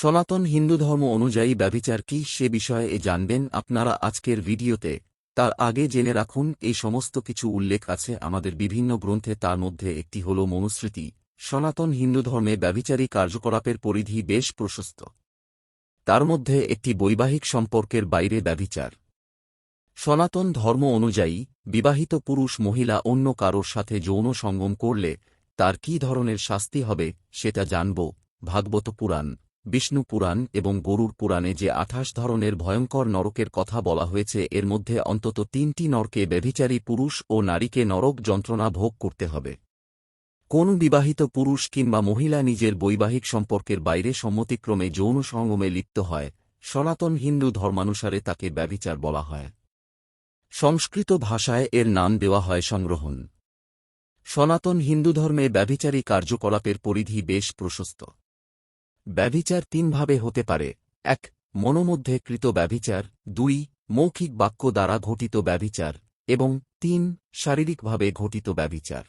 সনাতন হিন্দু ধর্ম অনুযায়ী ব্যভিচার কি সে বিষয়ে এ জানবেন আপনারা আজকের ভিডিওতে। তার আগে জেনে রাখুন, এই সমস্ত কিছু উল্লেখ আছে আমাদের বিভিন্ন গ্রন্থে, তার মধ্যে একটি হল মনুস্মৃতি। সনাতন হিন্দু ধর্মে ব্যভিচারী কার্যকলাপের পরিধি বেশ প্রশস্ত। তার মধ্যে একটি বৈবাহিক সম্পর্কের বাইরে ব্যভিচার। সনাতন ধর্ম অনুযায়ী, বিবাহিত পুরুষ মহিলা অন্য কারোর সাথে যৌন সঙ্গম করলে তার কি ধরনের শাস্তি হবে সেটা জানব ভাগবত পুরাণ। বিষ্ণু পুরাণ এবং গরুর পুরাণে যে আঠাশ ধরনের ভয়ঙ্কর নরকের কথা বলা হয়েছে, এর মধ্যে অন্তত তিনটি নরকে ব্যভিচারী পুরুষ ও নারীকে নরক যন্ত্রণা ভোগ করতে হবে। কোন বিবাহিত পুরুষ কিংবা মহিলা নিজের বৈবাহিক সম্পর্কের বাইরে সম্মতিক্রমে যৌন সঙ্গমে লিপ্ত হয়, সনাতন হিন্দু ধর্মানুসারে তাকে ব্যভিচার বলা হয়। সংস্কৃত ভাষায় এর নাম দেওয়া হয় সংগ্রহণ। সনাতন হিন্দু ধর্মে ব্যভিচারী কার্যকলাপের পরিধি বেশ প্রশস্ত। ব্যভিচার তিনভাবে হতে পারে। এক, মনোমধ্যে কৃত ব্যভিচার। দুই, মৌখিক বাক্য দ্বারা ঘটিত ব্যভিচার। এবং তিন, শারীরিকভাবে ঘটিত ব্যভিচার।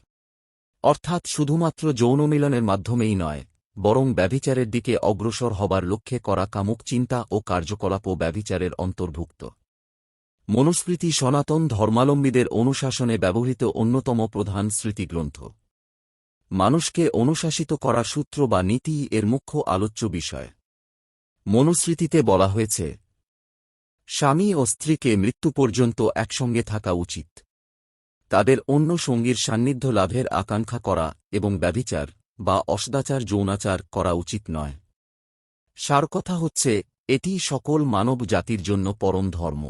অর্থাৎ শুধুমাত্র যৌন মিলনের মাধ্যমেই নয়, বরং ব্যভিচারের দিকে অগ্রসর হবার লক্ষ্যে করা কামুক চিন্তা ও কার্যকলাপও ব্যভিচারের অন্তর্ভুক্ত। মনুস্মৃতি সনাতন ধর্মালম্বীদের অনুশাসনে ব্যবহৃত অন্যতম প্রধান স্মৃতিগ্রন্থ। মানুষকে অনুশাসিত করা সূত্র বা নীতি এর মুখ্য আলোচ্য বিষয়। মনুস্মৃতিতে বলা হয়েছে, স্বামী ও স্ত্রীকে মৃত্যু পর্যন্ত একসঙ্গে থাকা উচিত। তাদের অন্য সঙ্গীর সান্নিধ্য লাভের আকাঙ্ক্ষা করা এবং ব্যভিচার বা অসদাচার যৌনাচার করা উচিত নয়। সার কথা হচ্ছে, এটি সকল মানব জাতির জন্য পরম ধর্ম।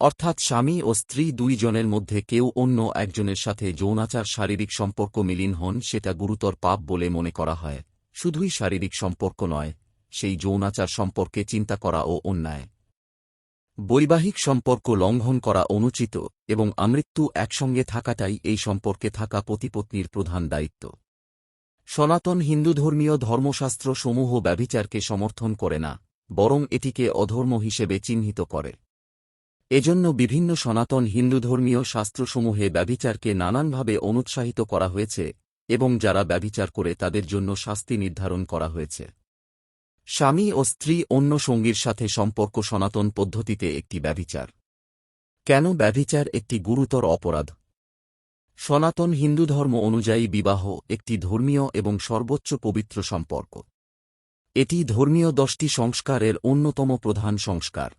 অর্থাৎ স্বামী ও স্ত্রী দুইজনের মধ্যে কেউ অন্য একজনের সাথে যৌনাচার শারীরিক সম্পর্ক মিলিন হন সেটা গুরুতর পাপ বলে মনে করা হয়। শুধুই শারীরিক সম্পর্ক নয়, সেই যৌনাচার সম্পর্কে চিন্তা করা ও অন্যায়। বৈবাহিক সম্পর্ক লঙ্ঘন করা অনুচিত এবং আমৃত্যু একসঙ্গে থাকাটাই এই সম্পর্কে থাকা পতিপত্নীর প্রধান দায়িত্ব। সনাতন হিন্দু ধর্মীয় ধর্মশাস্ত্র সমূহ ব্যভিচারকে সমর্থন করে না, বরং এটিকে অধর্ম হিসেবে চিহ্নিত করে। এজন্য বিভিন্ন সনাতন হিন্দু ধর্মীয় শাস্ত্রসমূহে ব্যভিচারকে নানানভাবে অনুৎসাহিত করা হয়েছে এবং যারা ব্যভিচার করে তাদের জন্য শাস্তি নির্ধারণ করা হয়েছে। স্বামী ও স্ত্রী অন্য সঙ্গীর সাথে সম্পর্ক সনাতন পদ্ধতিতে একটি ব্যভিচার। কেন ব্যভিচার একটি গুরুতর অপরাধ? সনাতন হিন্দু ধর্ম অনুযায়ী বিবাহ একটি ধর্মীয় এবং সর্বোচ্চ পবিত্র সম্পর্ক। এটি ধর্মীয় দশটি সংস্কারের অন্যতম প্রধান সংস্কার।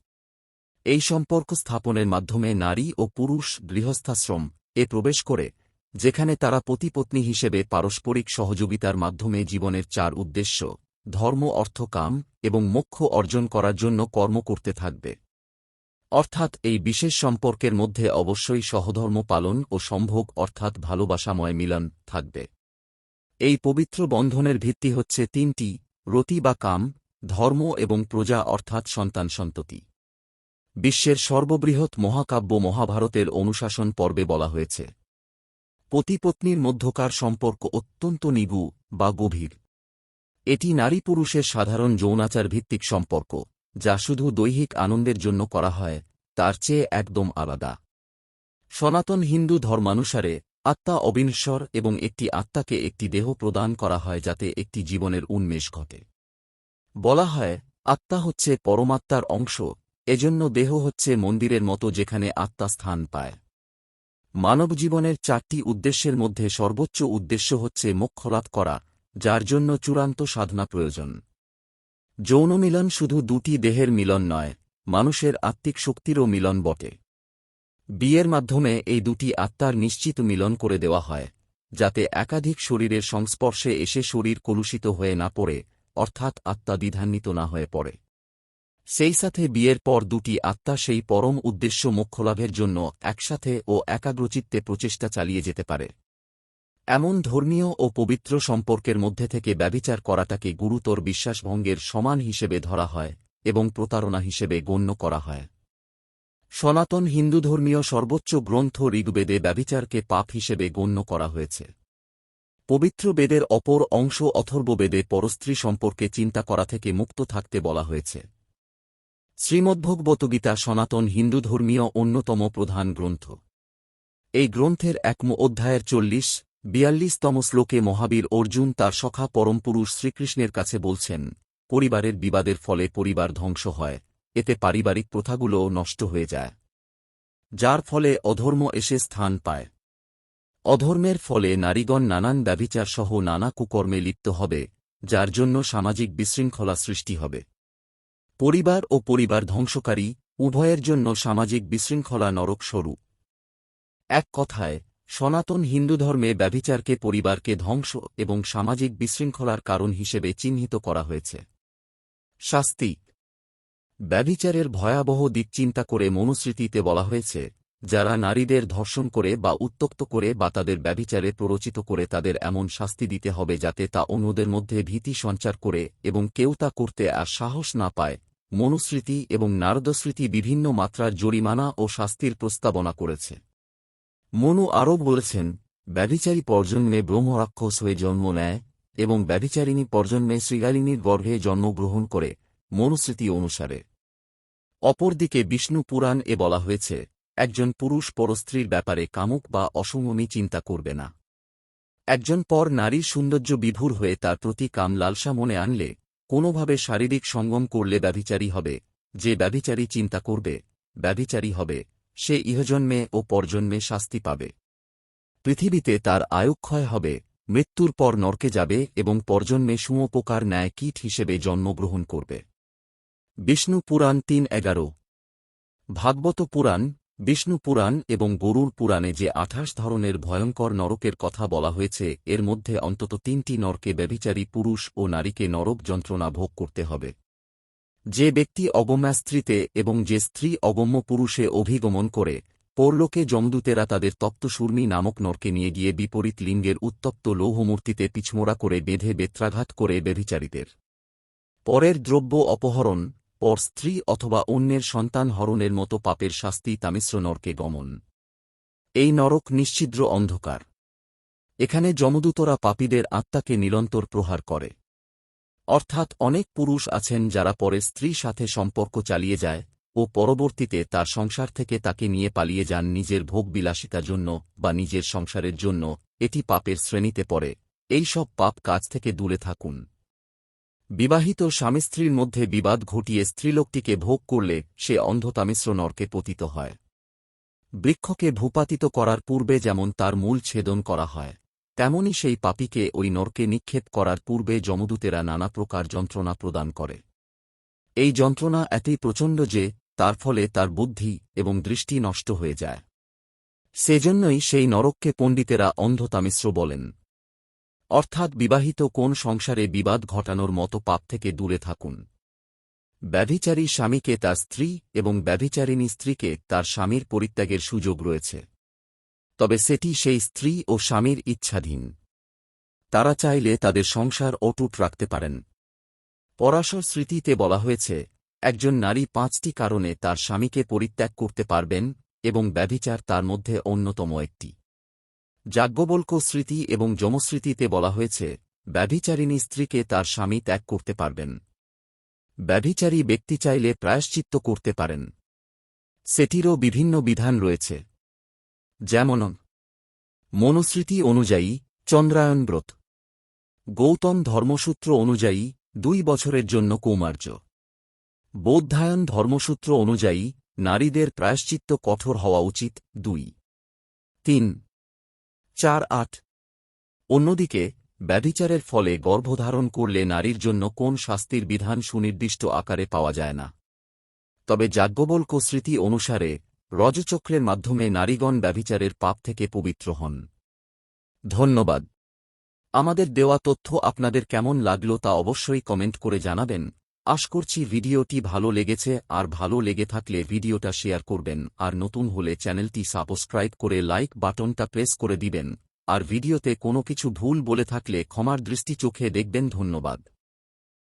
এই সম্পর্ক স্থাপনের মাধ্যমে নারী ও পুরুষ গৃহস্থাশ্রম এ প্রবেশ করে, যেখানে তারা পতিপত্নী হিসেবে পারস্পরিক সহযোগিতার মাধ্যমে জীবনের চার উদ্দেশ্য, ধর্ম, অর্থ, কাম এবং মোক্ষ অর্জন করার জন্য কর্ম করতে থাকবে। অর্থাৎ এই বিশেষ সম্পর্কের মধ্যে অবশ্যই সহধর্ম পালন ও সম্ভোগ অর্থাৎ ভালোবাসাময় মিলন থাকবে। এই পবিত্র বন্ধনের ভিত্তি হচ্ছে তিনটি, রতি বা কাম, ধর্ম এবং প্রজা অর্থাৎ সন্তান সন্ততি। বিশ্বের সর্ববৃহৎ মহাকাব্য মহাভারতের অনুশাসন পর্বে বলা হয়েছে। পতিপত্নীর মধ্যকার সম্পর্ক অত্যন্ত নিগু বা গভীর। এটি নারী পুরুষের সাধারণ যৌনাচার ভিত্তিক সম্পর্ক, যা শুধু দৈহিক আনন্দের জন্য করা হয়, তার চেয়ে একদম আলাদা। সনাতন হিন্দু ধর্মানুসারে, আত্মা অবিনশ্বর এবং একটি আত্মাকে একটি দেহ প্রদান করা হয় যাতে একটি জীবনের উন্মেষ ঘটে। বলা হয়, আত্মা হচ্ছে পরমাত্মার অংশ এজন্য দেহ হচ্ছে মন্দিরের মতো যেখানে আত্মা স্থান পায়। মানব জীবনের চারটি উদ্দেশ্যের মধ্যে সর্বোচ্চ উদ্দেশ্য হচ্ছে মোক্ষলাভ করা, যার জন্য চূড়ান্ত সাধনা প্রয়োজন। যৌন মিলন শুধু দুটি দেহের মিলন নয়, মানুষের আত্মিক শক্তিরও মিলন বটে। বিয়ের মাধ্যমে এই দুটি আত্মার নিশ্চিত মিলন করে দেওয়া হয়, যাতে একাধিক শরীরের সংস্পর্শে এসে শরীর কলুষিত হয়ে না পড়ে, অর্থাৎ আত্মা দ্বিধান্বিত না হয়ে পড়ে। সেই সাথে বিয়ের পর দুটি আত্মা সেই পরম উদ্দেশ্য মোক্ষলাভের জন্য একসাথে ও একাগ্রচিত্তে প্রচেষ্টা চালিয়ে যেতে পারে। এমন ধর্মীয় ও পবিত্র সম্পর্কের মধ্যে থেকে ব্যবিচার করাটাকে গুরুতর বিশ্বাসভঙ্গের সমান হিসেবে ধরা হয় এবং প্রতারণা হিসেবে গণ্য করা হয়। সনাতন হিন্দু ধর্মীয় সর্বোচ্চ গ্রন্থ ঋগ্বেদে ব্যবিচারকে পাপ হিসেবে গণ্য করা হয়েছে। পবিত্র বেদের অপর অংশ অথর্ববেদে পরস্ত্রী সম্পর্কে চিন্তা করা থেকে মুক্ত থাকতে বলা হয়েছে। শ্রীমদ্ভগবতগীতা সনাতন হিন্দু ধর্মীয় অন্যতম প্রধান গ্রন্থ। এই গ্রন্থের একম অধ্যায়ের চল্লিশ, বিয়াল্লিশতম শ্লোকে মহাবীর অর্জুন তার সখা পরমপুরুষ শ্রীকৃষ্ণের কাছে বলছেন, পরিবারের বিবাদের ফলে পরিবার ধ্বংস হয়, এতে পারিবারিক প্রথাগুলোও নষ্ট হয়ে যায়। যার ফলে অধর্ম এসে স্থান পায়। অধর্মের ফলে নারীগণ নানান ব্যভিচার সহ নানা কুকর্মে লিপ্ত হবে, যার জন্য সামাজিক বিশৃঙ্খলা সৃষ্টি হবে। পরিবার ও পরিবার ধ্বংসকারী, উভয়ের জন্য সামাজিক বিশৃঙ্খলা নরক স্বরূপ। এক কথায়, সনাতন হিন্দু ধর্মে ব্যভিচারকে পরিবারকে ধ্বংস এবং সামাজিক বিশৃঙ্খলার কারণ হিসেবে চিহ্নিত করা হয়েছে। শাস্তি। ব্যভিচারের ভয়াবহ দিক চিন্তা করে মনুস্মৃতিতে বলা হয়েছে যারা নারীদের ধর্ষণ করে বা উত্তক্ত করে বা তাদের ব্যভিচারে প্ররোচিত করে তাদের এমন শাস্তি দিতে হবে যাতে তা অন্যদের মধ্যে ভীতি সঞ্চার করে এবং কেউ তা করতে আর সাহস না পায়। মনুস্মৃতি এবং নারদস্মৃতি বিভিন্ন মাত্রার জরিমানা ও শাস্তির প্রস্তাবনা করেছে। মনু আরও বলেছেন, ব্যভিচারী পর্জন্মে ব্রহ্মরাক্ষস হয়ে জন্ম নেয় এবং ব্যভিচারিণী পর্জন্মে শ্রীগালিনীর গর্ভে জন্মগ্রহণ করে মনুস্মৃতি অনুসারে। অপরদিকে বিষ্ণু পুরাণ এ বলা হয়েছে একজন পুরুষ পরস্ত্রীর ব্যাপারে কামুক বা অসংযমী চিন্তা করবে না। একজন পর নারীর সৌন্দর্য বিভুর হয়ে তার প্রতি কাম লালসা মনে আনলে, কোনোভাবে শারীরিক সঙ্গম করলে ব্যভিচারী হবে, যে ব্যভিচারী চিন্তা করবে, ব্যভিচারী হবে, সে ইহজন্মে ও পরজন্মে শাস্তি পাবে। পৃথিবীতে তার আয়ুক্ষয় হবে, মৃত্যুর পর নরকে যাবে এবং পরজন্মে সুমোপকার ন্যায় কীট হিসেবে জন্মগ্রহণ করবে। বিষ্ণু পুরাণ তিন এগারো। ভাগবত পুরাণ বিষ্ণু পুরাণ এবং গরুর পুরাণে যে আঠাশ ধরনের ভয়ঙ্কর নরকের কথা বলা হয়েছে, এর মধ্যে অন্তত তিনটি নরকে ব্যভিচারী পুরুষ ও নারীকে নরক যন্ত্রণা ভোগ করতে হবে। যে ব্যক্তি অগম্যা স্ত্রীতে এবং যে স্ত্রী অগম্য পুরুষে অভিগমন করে, পরলোকে যমদূতেরা তাদের তপ্তসূর্মী নামক নরকে নিয়ে গিয়ে বিপরীত লিঙ্গের উত্তপ্ত লৌহমূর্তিতে পিছমোড়া করে বেঁধে বেত্রাঘাত করে ব্যভিচারীদের। পরের দ্রব্য অপহরণ পর স্ত্রী অথবা অন্যের সন্তান হরণের মতো পাপের শাস্তি তামিশ্র নরকে গমন। এই নরক নিশ্ছিদ্র অন্ধকার। এখানে যমদূতরা পাপীদের আত্মাকে নিরন্তর প্রহার করে। অর্থাৎ অনেক পুরুষ আছেন যারা পরে স্ত্রী সাথে সম্পর্ক চালিয়ে যায় ও পরবর্তীতে তার সংসার থেকে তাকে নিয়ে পালিয়ে যান নিজের ভোগবিলাসিতার জন্য বা নিজের সংসারের জন্য। এটি পাপের শ্রেণীতে পড়ে। এই সব পাপ কাজ থেকে দূরে থাকুন। বিবাহিত স্বামী স্ত্রীর মধ্যে বিবাদ ঘটিয়ে স্ত্রীলোকটিকে ভোগ করলে সে অন্ধতামিশ্র নরকে পতিত হয়। বৃক্ষকে ভূপাতিত করার পূর্বে যেমন তার মূল ছেদন করা হয়, তেমনি সেই পাপীকে ওই নরকে নিক্ষেপ করার পূর্বে যমদূতেরা নানা প্রকার যন্ত্রণা প্রদান করে। এই যন্ত্রণা এতই প্রচণ্ড যে তার ফলে তার বুদ্ধি এবং দৃষ্টি নষ্ট হয়ে যায়। সেজন্যই সেই নরককে পণ্ডিতেরা অন্ধতামিশ্র বলেন। অর্থাৎ বিবাহিত কোন সংসারে বিবাদ ঘটানোর মতো পাপ থেকে দূরে থাকুন। ব্যভিচারী স্বামীকে তার স্ত্রী এবং ব্যভিচারিণী স্ত্রীকে তার স্বামীর পরিত্যাগের সুযোগ রয়েছে। তবে সেটি সেই স্ত্রী ও স্বামীর ইচ্ছাধীন। তারা চাইলে তাদের সংসার অটুট রাখতে পারেন। পরাশর স্মৃতিতে বলা হয়েছে, একজন নারী পাঁচটি কারণে তার স্বামীকে পরিত্যাগ করতে পারবেন এবং ব্যভিচার তার মধ্যে অন্যতম একটি। যাজ্ঞবল্ক স্মৃতি এবং যমস্মৃতিতে বলা হয়েছে, ব্যভিচারিণী স্ত্রীকে তার স্বামী ত্যাগ করতে পারবেন। ব্যভিচারী ব্যক্তি চাইলে প্রায়শ্চিত্ত করতে পারেন। সেটিরও বিভিন্ন বিধান রয়েছে। যেমন, মনুস্মৃতি অনুযায়ী চন্দ্রায়ণ ব্রত। গৌতম ধর্মসূত্র অনুযায়ী দুই বছরের জন্য কৌমার্য। বৌদ্ধায়ন ধর্মসূত্র অনুযায়ী নারীদের প্রায়শ্চিত্ত কঠোর হওয়া উচিত। দুই, তিন চার আট। অন্যদিকে, ব্যভিচারের ফলে গর্ভধারণ করলে নারীর জন্য কোন শাস্তির বিধান সুনির্দিষ্ট আকারে পাওয়া যায় না। তবে যাজ্ঞবল্ক স্মৃতি অনুসারে, রজচক্রের মাধ্যমে নারীগণ ব্যভিচারের পাপ থেকে পবিত্র হন। ধন্যবাদ। আমাদের দেওয়া তথ্য আপনাদের কেমন লাগল তা অবশ্যই কমেন্ট করে জানাবেন। আশ করছি ভিডিওটি ভালো লেগেছে আর ভালো লেগে থাকলে ভিডিওটা শেয়ার করবেন আর নতুন হলে চ্যানেলটি সাবস্ক্রাইব করে লাইক বাটনটা প্রেস করে দিবেন। আর ভিডিওতে কোনো কিছু ভুল বলে থাকলে ক্ষমার দৃষ্টি চোখে দেখবেন ধন্যবাদ।